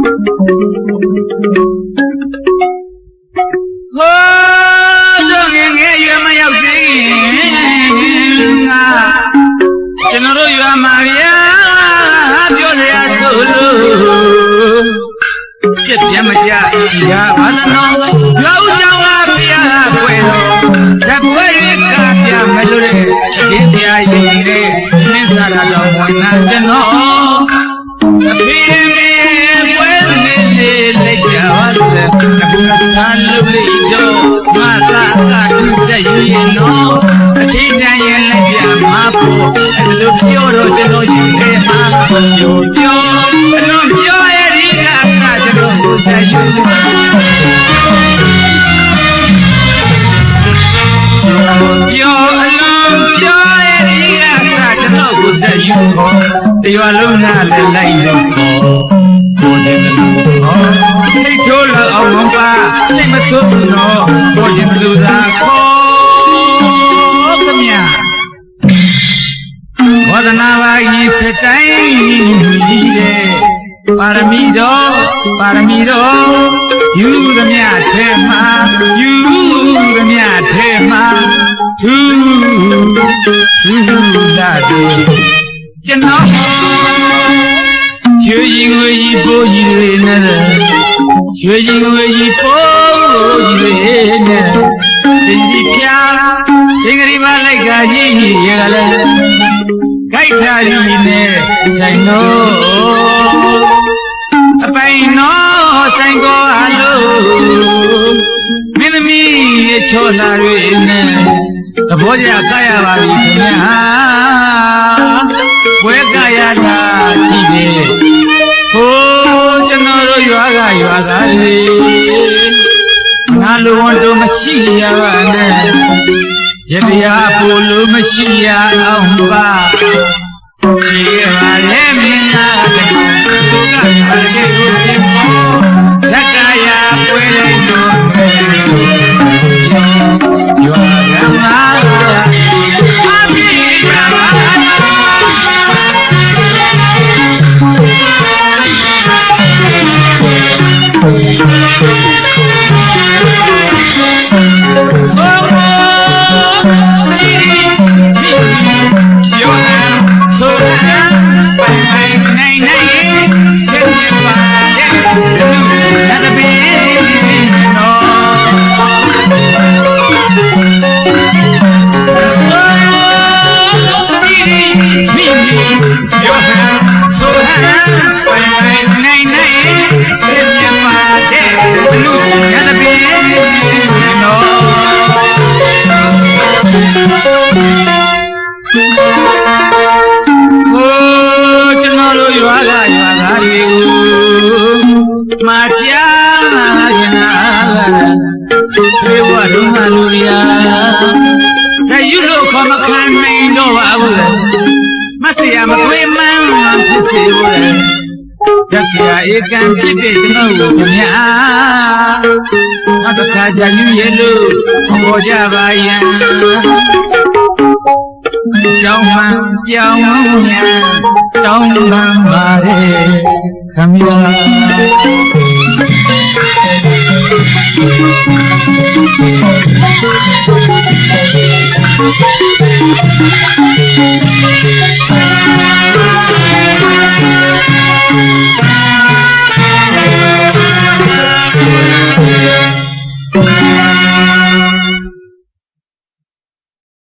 ဟိုးတော့ငယ်ငယ်ရွယ်မရောက်သေးခင်ငါကျွန်တော်တို့ရွာမှာဗျာပြောစရာဆိုလို့ပြက်ပြမကြစီရဘာသနောရွာဦးကြောင့်လားဗျာကွယ်တော့ဇက်ပွဲရကပြမလို့တဲ့ဒီစရာရည်တဲ့မင်းစားတာတော့ဝင်လာကျွန်တော် ဖို့အလိုပြောတော့ကျွန်တော်ယူခဲ့မှာပြောပြောအလွန်ပြောရဒီကကကျွန်တော်ကိုဆက်ယူပြောအလွန်ပြောရဒီကကကျွန်တော်ကိုဆက်ယူခေါ်တရွာလုံးနဲ့လည်းလိုက်လို့ခေါ်ကိုယ်တင်တယ်လို့ခေါ်စိတ်ချိုးလောက်အောင်မပါစိတ်မဆိုးဘူးတော့ကိုယ်ရင်လူသာခေါ် ဝဒနာပါဤစတိုင်းကြီးတဲ့ပါရမီတော်ပါရမီတော်ယူသမျှထဲမှာယူသမျှထဲမှာသူသူလာတယ်ကျွန်တော်ချွေရင်ငွေကြီးပိုးကြီးတွေနဲ့ချွေရင်ငွေကြီးပိုးကြီးတွေနဲ့စင်ကြီးဖြာစင်္ဂရိမလိုက်ကကြီးရကလည်း ခိုက်ထားရည်နဲ့ဆိုင်တော့အပိုင်တော့ဆိုင်ကောအလို့မင်းသမီးရဲ့ချောလာတွေနဲ့သဘောကျကရပါပြီခင်ဗျာဘွဲကရတာကြည့်လေဟိုးကျွန်တော်တို့ရွာကရွာသားတွေငါလိုဝန်တို့မရှိရပါနဲ့ရတရားပို့လို့မရှိရအောင်ပါ န်ပိုင်ပိုင်နိုင်နိုင်ရှင်ရပါတဲ့လူနတ်ဘေးနော်ဟိုးကျွန်တော်တို့ရွာကရွာသားတွေကိုမာကြားရင်သေဘဝလုံးမလူရဇယုလို့ခေါ်မခံနိုင်တော့ပါဘူးမဆရာမခွေးမှန်း ဖြစ်စေဘူးလေရက်စရာဧကံဖြစ်တဲ့ကျွန်တော်ကိုခင်ဗျာနောက်တစ်ခါဇယုရဲ့လို့ခေါ်ကြပါယံကြောင်းမှန်ပြောင်းညာတောင်းပန်ပါလေခမရ